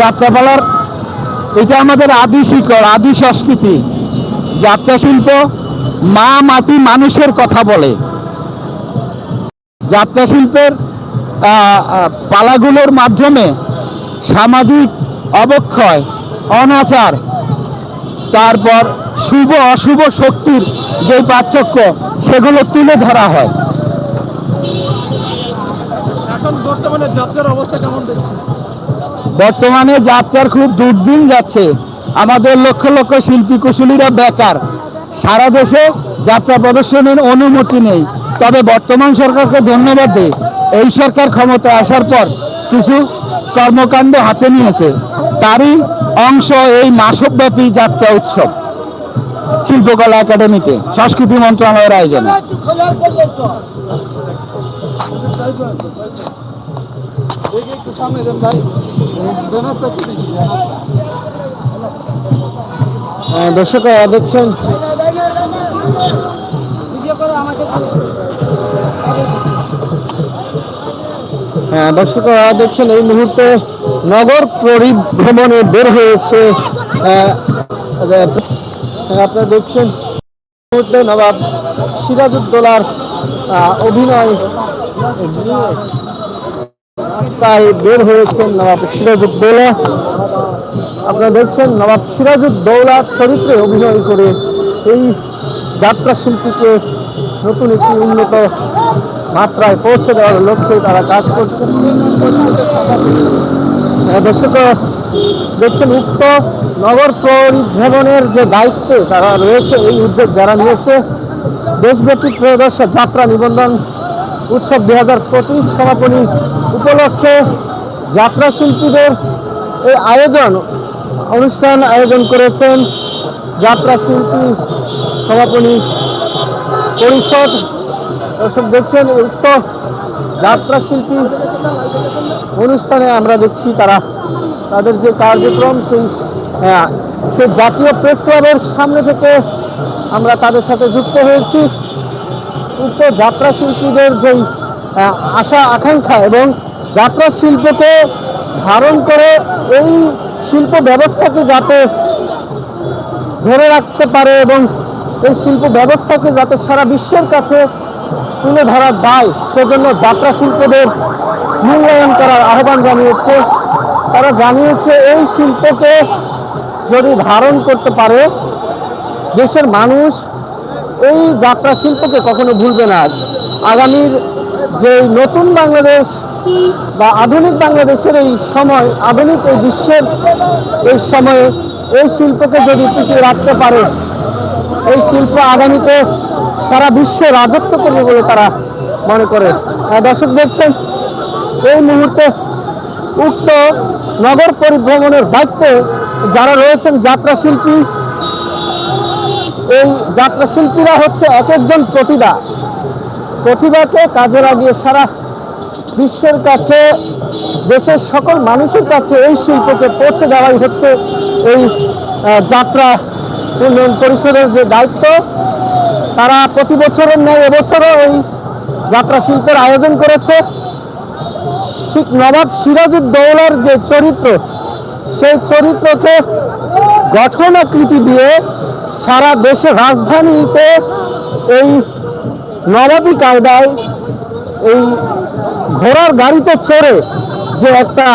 যাত্রাপালার, এটা আমাদের আদি শিকড়, আদি সংস্কৃতি। যাত্রা শিল্প মা মাটি মানুষের কথা বলে। যাত্রা শিল্পের পালাগুলোর মাধ্যমে সামাজিক অবক্ষয়, অনাচার, তারপর শুভ অশুভ শক্তির যে পার্থক্য, সেগুলো তুলে ধরা হয়। বর্তমানে যাত্রার খুব দুর্দিন যাচ্ছে। আমাদের লক্ষ লক্ষ শিল্পী কুশলীরা বেকার। সারা দেশে যাত্রা প্রদর্শনের অনুমতি নেই। তবে বর্তমান সরকারকে ধন্যবাদ দিই। এই সরকার ক্ষমতায় আসার পর কিছু কর্মকাণ্ড হাতে নিয়েছে। তারই অংশ এই মাসব্যাপী যাত্রা উৎসব। শিল্পকলা একাডেমিতে সংস্কৃতি মন্ত্রণালয়ের আয়োজনে। একটু সামনে দেন ভাই। দর্শক দেখছেন? হ্যাঁ দর্শক দেখছেন এই মুহূর্তে নগর পরিভ্রমণে বের হয়েছে আপনারা দেখছেন মুহূর্তে নবাব সিরাজউদ্দৌলার অভিনয়। বের হয়েছেন নবাব সিরাজউদ্দৌলা। আপনারা দেখছেন নবাব সিরাজউদ্দৌলা চরিত্রে অভিনয় করে এই যাত্রা শিল্পীকে নতুন একটি উন্নত মাত্রায় পৌঁছে দেওয়ার লক্ষ্যে তারা কাজ করছেন। দর্শক, দেখছেন উক্ত নগর পরিভ্রমণের যে দায়িত্বে তারা রয়েছে, এই উদ্যোগ যারা নিয়েছে, দেশব্যাপী ত্রয়োদশ যাত্রা নিবন্ধন উৎসব দুই হাজার পঁচিশ সমাপনী উপলক্ষে যাত্রা শিল্পীদের এই আয়োজন অনুষ্ঠান আয়োজন করেছেন যাত্রা শিল্পী সমাপনী পরিষদ। দর্শক দেখছেন উক্ত যাত্রা শিল্পী অনুষ্ঠানে আমরা দেখছি তারা তাদের যে কার্যক্রম সেই হ্যাঁ, সেই জাতীয় প্রেস ক্লাবের সামনে থেকে আমরা তাদের সাথে যুক্ত হয়েছি। উক্ত যাত্রা শিল্পীদের যেই আশা, আকাঙ্ক্ষা এবং যাত্রা শিল্পকে ধারণ করে এই শিল্প ব্যবস্থাকে যাতে ধরে রাখতে পারে এবং এই শিল্প ব্যবস্থাকে যাতে সারা বিশ্বের কাছে তুলে ধরা যায়, সেজন্য যাত্রা শিল্পদের মূল্যায়ন করার আহ্বান জানিয়েছে। তারা জানিয়েছে এই শিল্পকে যদি ধারণ করতে পারে, দেশের মানুষ এই যাত্রা শিল্পকে কখনো ভুলবে না। আগামীর যে নতুন বাংলাদেশ বা আধুনিক বাংলাদেশের এই সময় আধুনিক এই বিশ্বের এই সময়ে এই শিল্পকে যদি টিকিয়ে রাখতে পারে এই শিল্প আগামীতে সারা বিশ্বে রাজত্ব করবে বলে তারা মনে করে। আহ, দর্শক দেখছেন এই মুহূর্তে উক্ত নগর পরিভ্রমণের দায়িত্বে যারা রয়েছেন যাত্রা শিল্পী এই যাত্রা শিল্পীরা হচ্ছে এক একজন প্রতিভা। প্রতিভাকে কাজে লাগিয়ে সারা বিশ্বের কাছে, দেশের সকল মানুষের কাছে এই শিল্পকে পৌঁছে দেওয়াই হচ্ছে এই যাত্রা উন্নয়ন পরিষদের যে দায়িত্ব। তারা প্রতি বছরের ন্যায় এবছরও এই যাত্রা শিল্পের আয়োজন করেছে। ঠিক নবাব সিরাজউদ্দৌলার যে চরিত্র, সেই চরিত্রকে গঠন আকৃতি দিয়ে সারা দেশে রাজধানীতে এই নবাবী কায়দায় এই ঘোড়ার গাড়িতে চড়ে যে একটা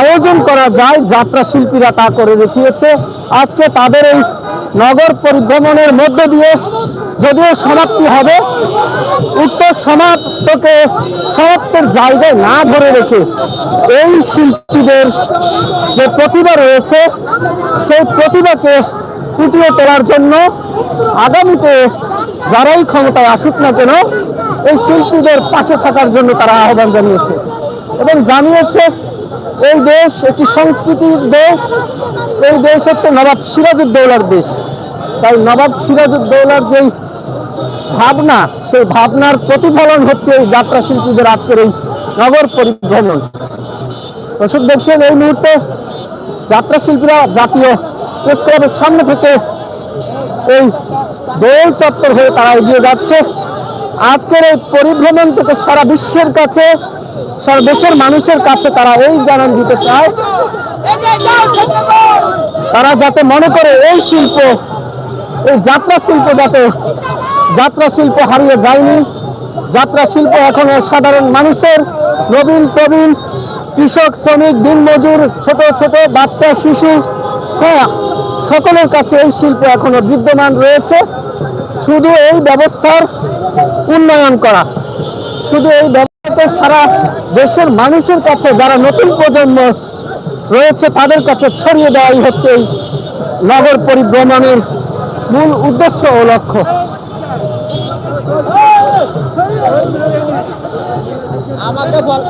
আয়োজন করা যায়, যাত্রা শিল্পীরা তা করে দেখিয়েছে। আজকে তাদের এই নগর পরিভ্রমণের মধ্য দিয়ে যদিও সমাপ্তি হবে, উত্তর সমাপ্তকে সমাপ্তের জায়গায় না ধরে রেখে এই শিল্পীদের যে প্রতিভা রয়েছে, সেই প্রতিভাকে ফুটিয়ে তোলার জন্য আগামীতে যারাই ক্ষমতায় আসুক না কেন, এই শিল্পীদের পাশে থাকার জন্য তারা আহ্বান জানিয়েছে এবং জানিয়েছে, এই দেশ একটি সংস্কৃতির দেশ, এই দেশ হচ্ছে নবাব সিরাজউদ্দৌলার দেশ। তাই নবাব সিরাজউদ্দৌলার যেই ভাবনা, সেই ভাবনার প্রতিফলন হচ্ছে এই যাত্রা শিল্পীদের আজকের এই নগর পরিভ্রমণ। দর্শক দেখছেন, এই মুহূর্তে যাত্রা শিল্পীরা জাতীয় প্রেস ক্লাবের সামনে থেকে এই দোল চত্বর হয়ে তারা এগিয়ে যাচ্ছে। আজকের এই পরিভ্রমণ থেকে সারা বিশ্বের কাছে, সারা দেশের মানুষের কাছে তারা এই জানান দিতে চায়। তারা যাতে মনে করে এই শিল্প, এই যাত্রা শিল্প যাতে, যাত্রা শিল্প হারিয়ে যায়নি। যাত্রা শিল্প এখনও সাধারণ মানুষের, নবীন প্রবীণ, কৃষক, শ্রমিক, দিনমজুর, ছোট ছোট বাচ্চা, শিশু। হ্যাঁ সকলের কাছে এই শিল্প এখনও বিদ্যমান রয়েছে। শুধু এই ব্যবস্থার উন্নয়ন করা। শুধু এই ব্যবস্থাকে সারা দেশের মানুষের কাছে, যারা নতুন প্রজন্ম রয়েছে, তাদের কাছে ছড়িয়ে দেওয়াই হচ্ছে এই নগর পরিভ্রমণের মূল উদ্দেশ্য ও লক্ষ্য। আমাকে বল।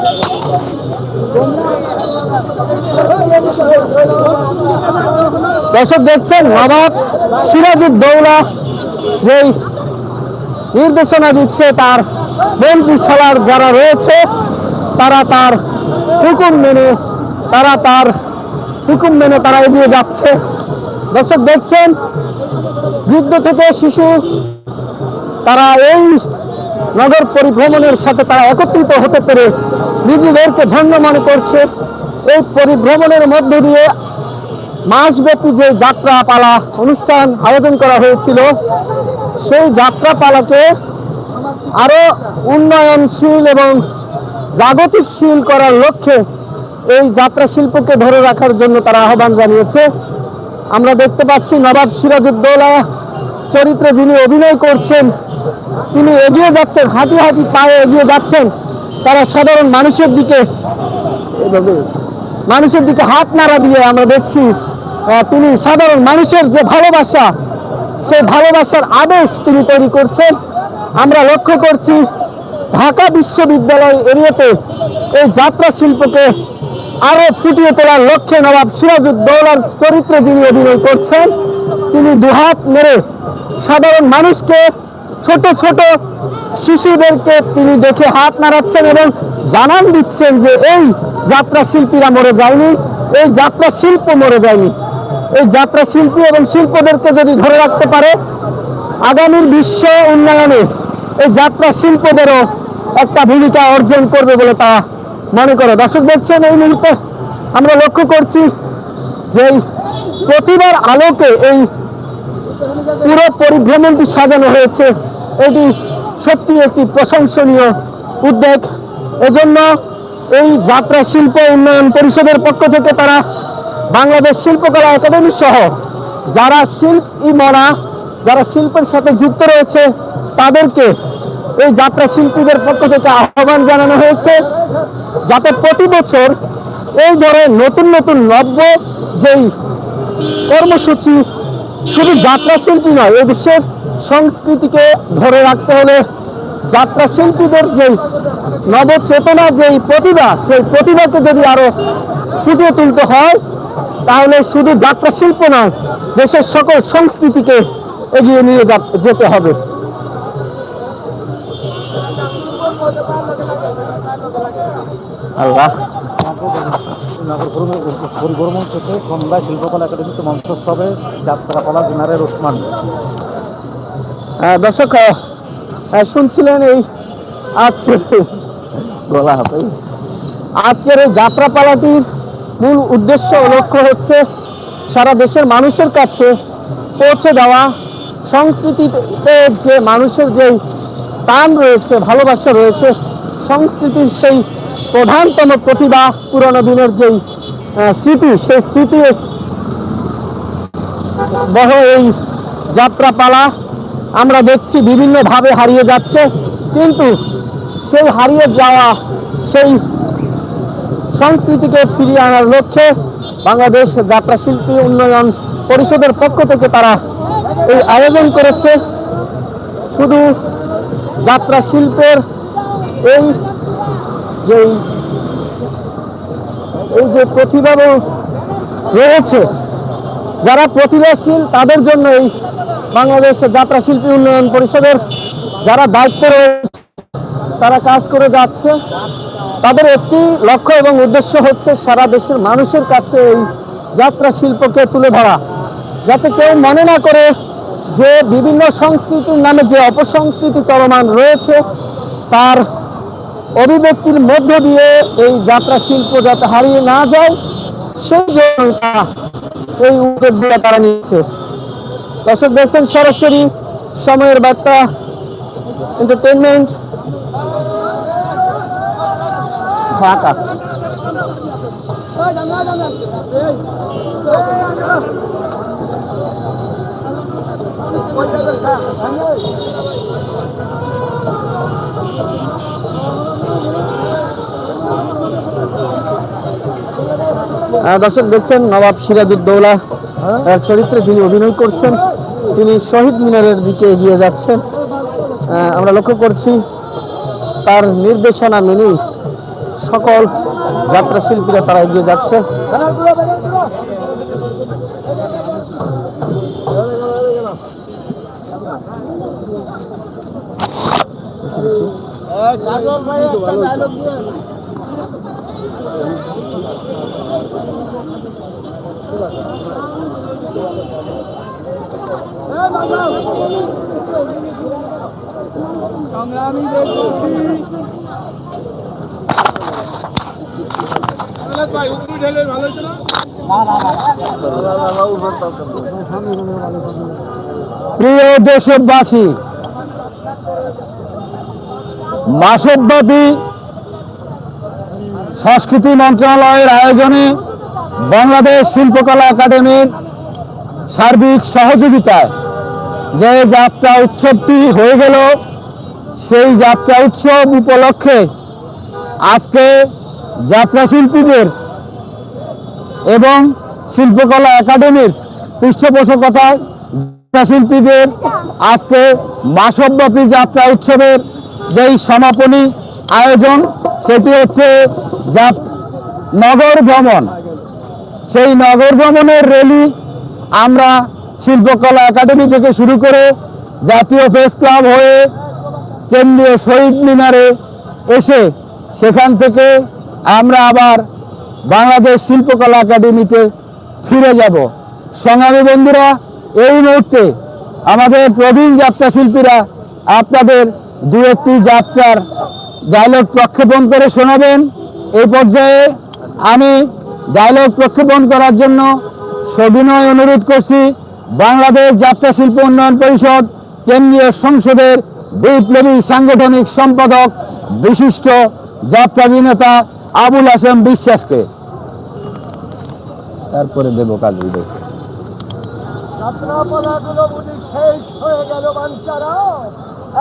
দর্শক দেখছেন নবাব সিরাজউদ্দৌলা যেই নির্দেশনা দিচ্ছে তার মন্ত্রিসভার যারা রয়েছে, তারা তার হুকুম মেনে, তারা তার হুকুম মেনে তারা এগিয়ে যাচ্ছে। দর্শক দেখছেন, যুদ্ধ থেকে শিশু, তারা এই নগর পরিভ্রমণের সাথে তারা একত্রিত হতে পেরে নিজেদেরকে ধন্য মনে করছে। এই পরিভ্রমণের মধ্য দিয়ে মাসব্যাপী যে যাত্রা পালা অনুষ্ঠান আয়োজন করা হয়েছিল, সেই যাত্রা পালাকে আরও উন্নয়নশীল এবং জাগতিকশীল করার লক্ষ্যে এই যাত্রা শিল্পকে ধরে রাখার জন্য তারা আহ্বান জানিয়েছে। আমরা দেখতে পাচ্ছি নবাব সিরাজউদ্দৌলা, চরিত্রে যিনি অভিনয় করছেন তিনি এগিয়ে যাচ্ছেন, হাঁটি হাঁটি পায়ে এগিয়ে যাচ্ছেন। তারা সাধারণ মানুষের দিকে মানুষের দিকে হাত নাড়া দিয়ে আমরা দেখছি তিনি সাধারণ মানুষের যে ভালোবাসা, সেই ভালোবাসার আবেশ তিনি তৈরি করছেন। আমরা লক্ষ্য করছি, ঢাকা বিশ্ববিদ্যালয় এরিয়াতে এই যাত্রা শিল্পকে আরও ফুটিয়ে তোলার লক্ষ্যে নবাব সিরাজউদ্দৌলার চরিত্রে যিনি অভিনয় করছেন, তিনি দুহাত মেরে সাধারণ মানুষকে ছোট ছোট শিশুদেরকে তিনি দেখে হাত নাড়াচ্ছেন এবং জানান দিচ্ছেন যে এই যাত্রা শিল্পীরা মরে যায়নি, এই যাত্রা শিল্প মরে যায়নি। এই যাত্রা শিল্পী এবং শিল্পদেরকে যদি ধরে রাখতে পারে, আগামীর বিশ্ব উন্নয়নে এই যাত্রা শিল্পদেরও একটা ভূমিকা অর্জন করবে বলে তা মনে করে। দর্শক দেখছেন এই মুহূর্তে আমরা লক্ষ্য করছি যে প্রতিবার আলোকে এই পুরো পরিভ্রমণটি সাজানো হয়েছে। এটি সত্যি একটি প্রশংসনীয় উদ্যোগ। এজন্য এই যাত্রা শিল্প উন্নয়ন পরিষদের পক্ষ থেকে তারা বাংলাদেশ শিল্পকলা একাডেমি সহ যারা শিল্পী মনা যারা শিল্পের সাথে যুক্ত রয়েছে, তাদেরকে এই যাত্রা শিল্পীদের পক্ষ থেকে আহ্বান জানানো হয়েছে যাতে প্রতি বছর এই ধরনের নতুন নতুন নব্য যেই কর্মসূচি শুধু যাত্রা শিল্পী নয়, এই দেশের সংস্কৃতিকে ধরে রাখতে হলে যাত্রা শিল্পীদের যে নবচেতনা, যেই প্রতিভা, সেই প্রতিভাকে যদি আরও ফুটিয়ে তুলতে হয়, তাহলে শুধু যাত্রা শিল্প নয়, দেশের সকল সংস্কৃতিকে এগিয়ে নিয়ে যেতে হবে। আল্লাহ। নগর পরিভ্রমণ থেকে সন্ধ্যা শিল্পকলা একাডেমিতে মঞ্চস্থ হবে যাত্রাপালা জেনারেল ওসমান। দর্শক শুনছিলেন এই আজকে গলা হাতে। আজকের এই যাত্রাপালাটির মূল উদ্দেশ্য লক্ষ্য হচ্ছে সারা দেশের মানুষের কাছে পৌঁছে দেওয়া, সংস্কৃতিতে যে মানুষের যে টান রয়েছে, ভালোবাসা রয়েছে, সংস্কৃতির সেই প্রধানতম প্রতিভা পুরনো দিনের যেই স্মৃতি, সেই স্মৃতি বহ এই যাত্রাপালা আমরা দেখছি বিভিন্নভাবে হারিয়ে যাচ্ছে, কিন্তু সেই হারিয়ে যাওয়া সেই সংস্কৃতিকে ফিরিয়ে আনার লক্ষ্যে বাংলাদেশ যাত্রা শিল্পী উন্নয়ন পরিষদের পক্ষ থেকে তারা এই আয়োজন করেছে। শুধু যাত্রা শিল্পের এই যেই এই যে প্রতিভা রয়েছে, যারা প্রতিভাশীল, তাদের জন্য এই বাংলাদেশ যাত্রা শিল্পী উন্নয়ন পরিষদের যারা দায়িত্ব রয়েছে, তারা কাজ করে যাচ্ছে। তাদের একটি লক্ষ্য এবং উদ্দেশ্য হচ্ছে সারা দেশের মানুষের কাছে এই যাত্রা শিল্পকে তুলে ধরা। যাতে কেউ মনে না করে যে বিভিন্ন সংস্কৃতির নামে যে অপসংস্কৃতি চলমান রয়েছে, তার অভিব্যক্তির মধ্য দিয়ে এই যাত্রা শিল্প যাতে হারিয়ে না যায় সেই জন্য এই উদ্যোগগুলো তারা নিচ্ছে। দর্শক দেখছেন সরাসরি সময়ের বার্তা এন্টারটেনমেন্ট ঢাকা। আহ, দর্শক দেখছেন, নবাব সিরাজউদ্দৌলা তার চরিত্রে যিনি অভিনয় করছেন, তিনি শহীদ মিনারের দিকে এগিয়ে যাচ্ছেন। আমরা লক্ষ্য করছি, তার নির্দেশনা মেনেই সকল যাত্রা শিল্পীরা তারা এগিয়ে যাচ্ছে। ভাই একটা ডায়লগ দিয়ে সংগ্রামী ভাই উপরে ঢেলে ভালো না প্রিয় দেশবাসী মাসব্যাপী সংস্কৃতি মন্ত্রণালয়ের আয়োজনে বাংলাদেশ শিল্পকলা একাডেমির সার্বিক সহযোগিতায় যে যাত্রা উৎসবটি হয়ে গেল, সেই যাত্রা উৎসব উপলক্ষে আজকে যাত্রা শিল্পীদের এবং শিল্পকলা একাডেমির পৃষ্ঠপোষকতায় যাত্রা শিল্পীদের আজকে মাসব্যাপী যাত্রা উৎসবের যেই সমাপনী আয়োজন, সেটি হচ্ছে নগর ভ্রমণ। সেই নগর ভ্রমণের র্যালি আমরা শিল্পকলা একাডেমি থেকে শুরু করে জাতীয় প্রেস ক্লাব হয়ে কেন্দ্রীয় শহীদ মিনারে এসে সেখান থেকে আমরা আবার বাংলাদেশ শিল্পকলা একাডেমিতে ফিরে যাব। সংগ্রামী বন্ধুরা, এই মুহূর্তে আমাদের প্রবীণ যাত্রা শিল্পীরা আপনাদের দু একটি যাত্রার ডায়লগ প্রক্ষেপণ করে শোনাবেন। এই পর্যায়ে আমি ডায়লগ প্রক্ষেপণ করার জন্য সবিনয় অনুরোধ করছি বাংলাদেশ যাত্রা শিল্প উন্নয়ন পরিষদ কেন্দ্রীয় সংসদের বিপ্লবী সাংগঠনিক সম্পাদক বিশিষ্ট যাত্রাবিনেতা আবুল হাসেম বিশ্বাসকে। তারপরে দেব কাজী দেখে যাত্রাপালাগুলো বুঝি শেষ হয়ে গেল বাঞ্চারা?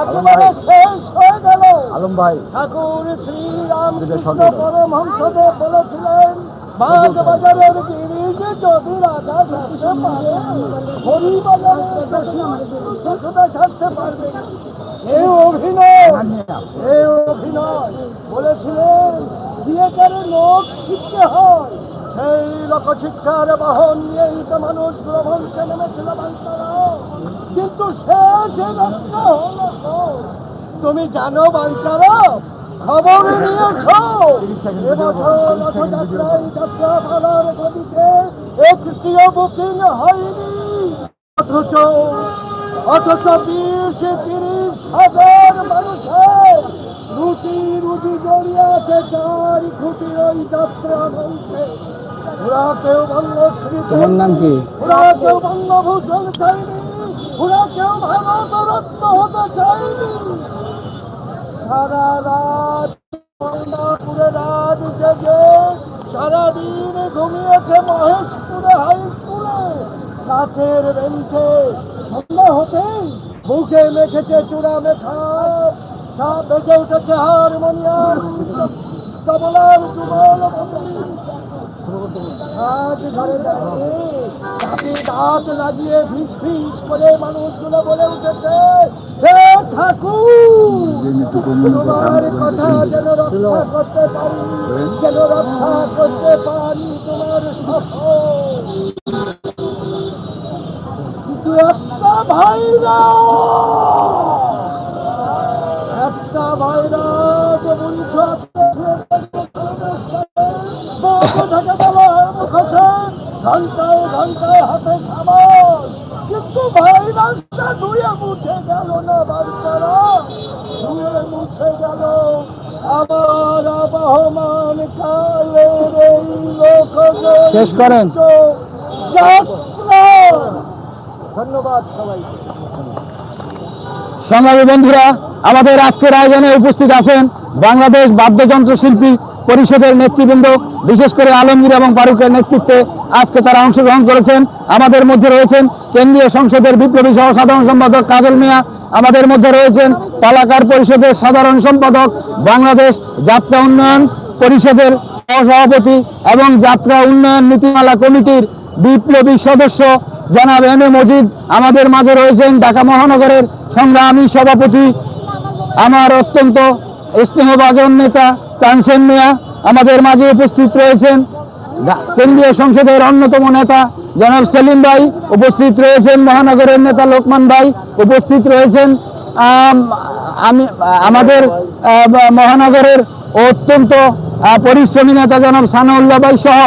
একেবারে শেষ হয়ে গেল। আলম ভাই। ঠাকুর শ্রীরামকৃষ্ণ পরমহংসদেব বলেছিলেন বাগ বাজারের গিরিশ যদি রাজা সাজতে পারে হরি বাজারের দশটা সাজতে অভিনয় এই অভিনয়, বলেছিলেন, থিয়েটারে লোক শিখতে হয়। সেই লোকশিক্ষার বাহন নিয়েই তো মানুষ প্রবঞ্চে নেমেছিল কিন্তু রক্ষা হলো তুমি জানো বাঞ্চারা খবর নিয়েছো? এবছর রথযাত্রায় যাত্রা পালার গদিতে একটিও বুকিং হয়নি। অথচ অথচ বিশ তিরিশ হাজার মানুষের রুটি রুটি জড়িয়ে আছে চার খুঁটি ওই যাত্রা মঞ্চে ওরা কেউ বঙ্গশ্রী তোমার নাম কি? ওরা কেউ বঙ্গভূষণ চাইনি। ওরা কেউ ভারত রত্ন হতে চাইনি। সারা রাত ময়নাপুরে রাত জেগে সারাদিন ঘুমিয়েছে মহেশপুরে হাই স্কুলে কাঠের বেঞ্চে সন্ধ্যা হতেই বুকে মেখেছে চূড়া মেখা। সাপ বেজে উঠেছে হারমোনিয়াম, তবলার যুগল বদলি। আজ ঘরে দাঁড়িয়ে হাতে লাগিয়ে ফিস ফিস করে মানুষগুলো বলে উঠেছে তোমার কথা যেন রক্ষা করতে পারি যেন রক্ষা করতে পারি তোমার সফল একটা ভাইরা একটা ভাইরা যে বুড়ি ঘন্টায় ঘন্টায় হাতে সামান কিন্তু ভাইরাসটা ধুয়ে মুছে গেল না শেষ করেন। ধন্যবাদ সবাইকে সংগ্রামী বন্ধুরা আমাদের আজকের আয়োজনে উপস্থিত আছেন বাংলাদেশ বাদ্যযন্ত্র শিল্পী পরিষদের নেতৃবৃন্দ বিশেষ করে আলমগীর এবং ফারুকের নেতৃত্বে আজকে তারা অংশগ্রহণ করেছেন আমাদের মধ্যে রয়েছেন কেন্দ্রীয় সংসদের বিপ্লবী সহ সাধারণ সম্পাদক কাজল মিয়া আমাদের মধ্যে রয়েছেন পালাকার পরিষদের সাধারণ সম্পাদক বাংলাদেশ যাত্রা উন্নয়ন পরিষদের সহসভাপতি এবং যাত্রা উন্নয়ন নীতিমালা কমিটির বিপ্লবী সদস্য জনাব এম এ মজিদ। আমাদের মাঝে রয়েছেন ঢাকা মহানগরের সংগ্রামী সভাপতি, আমার অত্যন্ত স্নেহভাজন নেতা তানসেন মিয়া। আমাদের মাঝে উপস্থিত রয়েছেন কেন্দ্রীয় সংসদের অন্যতম নেতা জনাব সেলিম ভাই। উপস্থিত রয়েছেন মহানগরের নেতা লোকমান ভাই। উপস্থিত রয়েছেন আমি আমাদের মহানগরের অত্যন্ত পরিশ্রমী নেতা জনাব সানাউল্লাহ ভাই সহ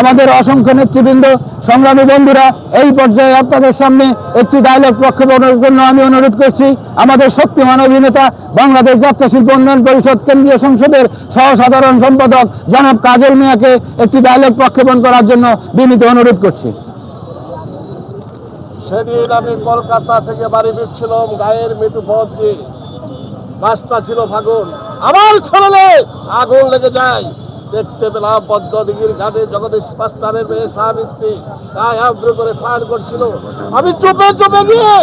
আমাদের অসংখ্য নেতৃবৃন্দ, সংগ্রামী বন্ধুরা, এই পর্যায়ে আপনাদের সামনে একটি ডায়লগ প্রক্ষেপণের জন্য আমি অনুরোধ করছি, আমাদের শক্তিমান অভিনেতা বাংলাদেশ যাত্রা শিল্প উন্নয়ন পরিষদ কেন্দ্রীয় সংসদের সহসাধারণ সম্পাদক জনাব কাজল মিয়াকে একটি ডায়লগ প্রক্ষেপণ করার জন্য বিনীত অনুরোধ করছি। সেদিন আমি কলকাতা থেকে বাড়ি ফিরছিলাম, গায়ের মেটু পথ দিয়ে। রাস্তা ছিল ফাগুন। আমার ছড়ালে আগুন লেগে যায়। দেখতে পেলাম পদ্মদিঘির ঘাটে জগদীশ পাস্তারের মেয়ে সাহাবিত্রী তাই আগ্রহ করে স্নান করছিল। আমি চুপে চুপে গিয়ে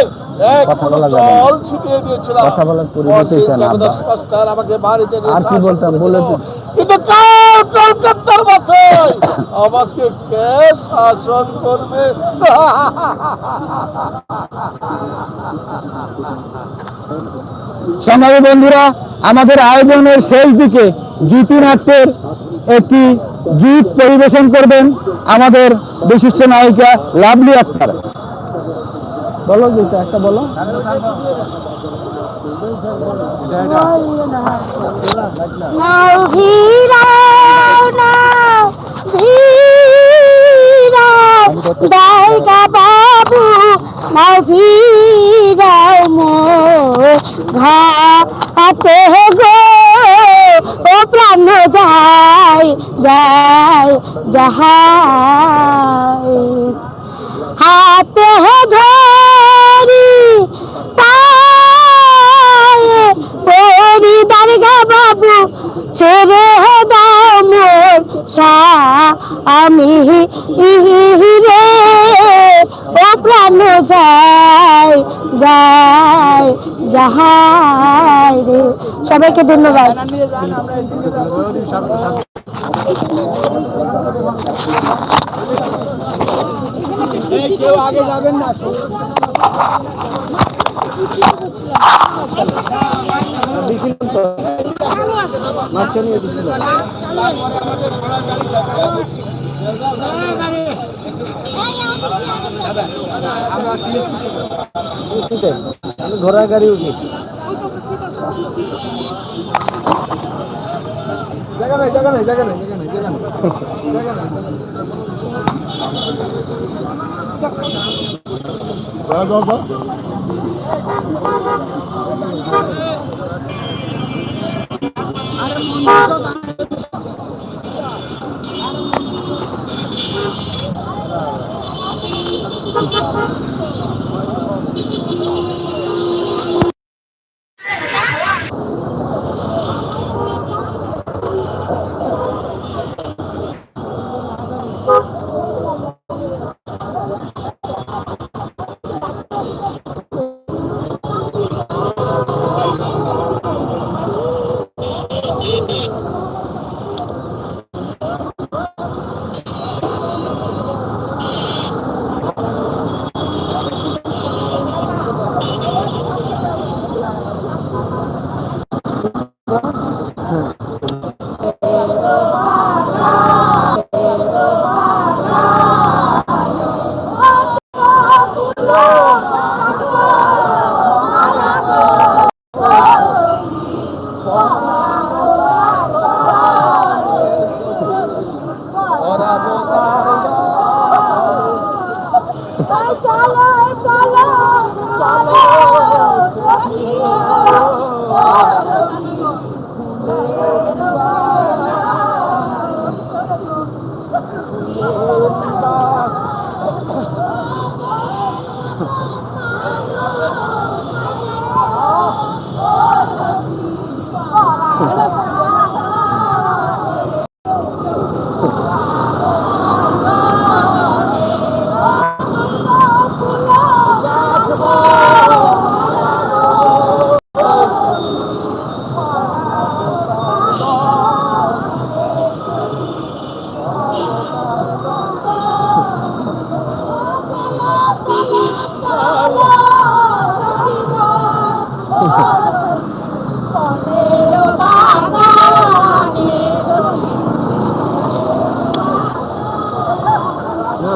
কথা বলা যাবে না। জল ছিটিয়ে দিয়েছিলাম। কথা বলার পরিবেশই পরদিন তো না, জগদীশ আব্বা। পাস্তার আমাকে বাড়িতে নিয়ে আর কি বলতাম, বলে কিন্তু কলকাতার বাসায় আমাকে কে শাসন করবে? সংগ্রামী বন্ধুরা আমাদের আয়োজনের শেষ দিকে গীতিনাট্যের একটি গীত পরিবেশন করবেন আমাদের বিশিষ্ট নায়িকা লাভলি আক্তার। বলো যেটা একটা বলো। বাবু নাও গো ও প্রাণ যায় যায় হাতে ধরি দারগা বাবু, ছেড়ে দাও মোর আমি। রে ও প্রাণ যায় যায় যাহাই রে। সবাইকে ধন্যবাদ। ঘোড়া গাড়ি উঠি। জায়গা নাই জায়গা নাই জায়গা নাই জায়গা নাই জায়গা নাই। জায়গা নাই চলো Mobil.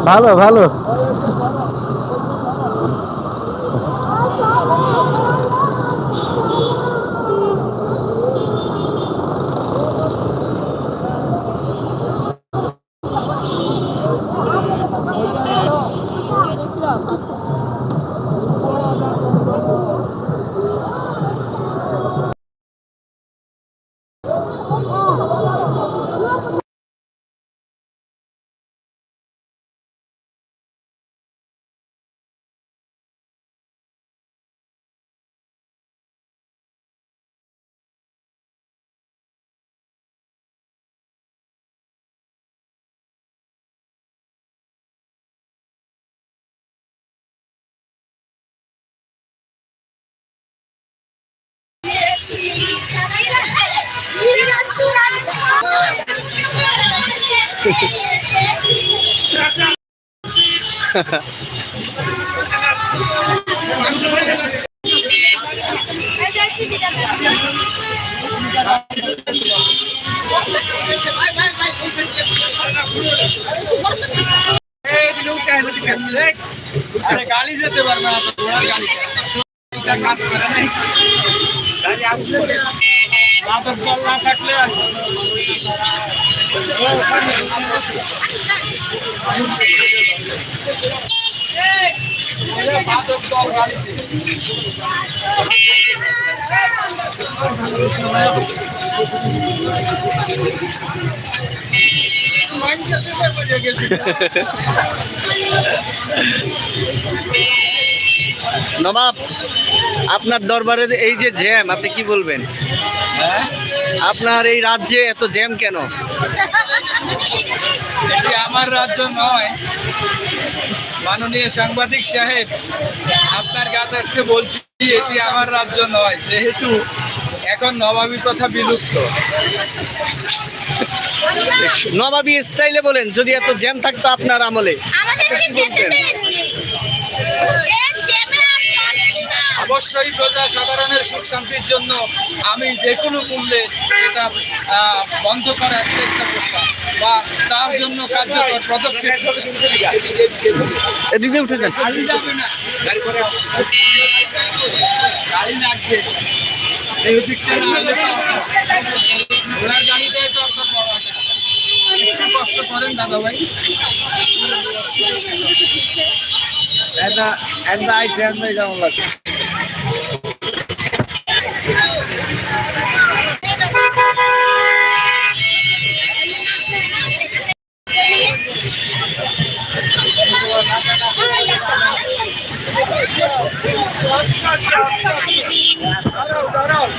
ভালো ভালো। গাড়ি যেতে পারবে না তো ঘোড়ার কাজ করে নাই গাড়ি আসলে বাদক জল না থাকলে নবাব আপনার দরবারে এই যে জ্যাম আপনি কি বলবেন? আপনার এই রাজ্যে এত জ্যাম কেন? এটি আমার রাজ্য নয়। মাননীয় সাংবাদিক সাহেব আপনার কাছে বলছি এটি আমার রাজ্য নয় যেহেতু এখন নবাবী কথা বিলুপ্ত। নবাবী স্টাইলে বলেন যদি এত জ্যাম থাকতো আপনার আমলে। আমাদেরকে যেতে দিন এই জ্যামে আর পারছি না অবশ্যই প্রজা সাধারণের সুখ শান্তির জন্য আমি যে কোনো মূল্যে এটা বন্ধ করার চেষ্টা করতাম বা তার জন্য কার্যকর পদক্ষেপ এদিক দিয়ে উঠে যান। গাড়ি যাবে না। গাড়ি করে লাগবে এই দিকটা ঘোড়ার তো আপনার কষ্ট করেন দাদা ভাই এটা একটা আইছে একটা কেমন লাগে Carol, Carol!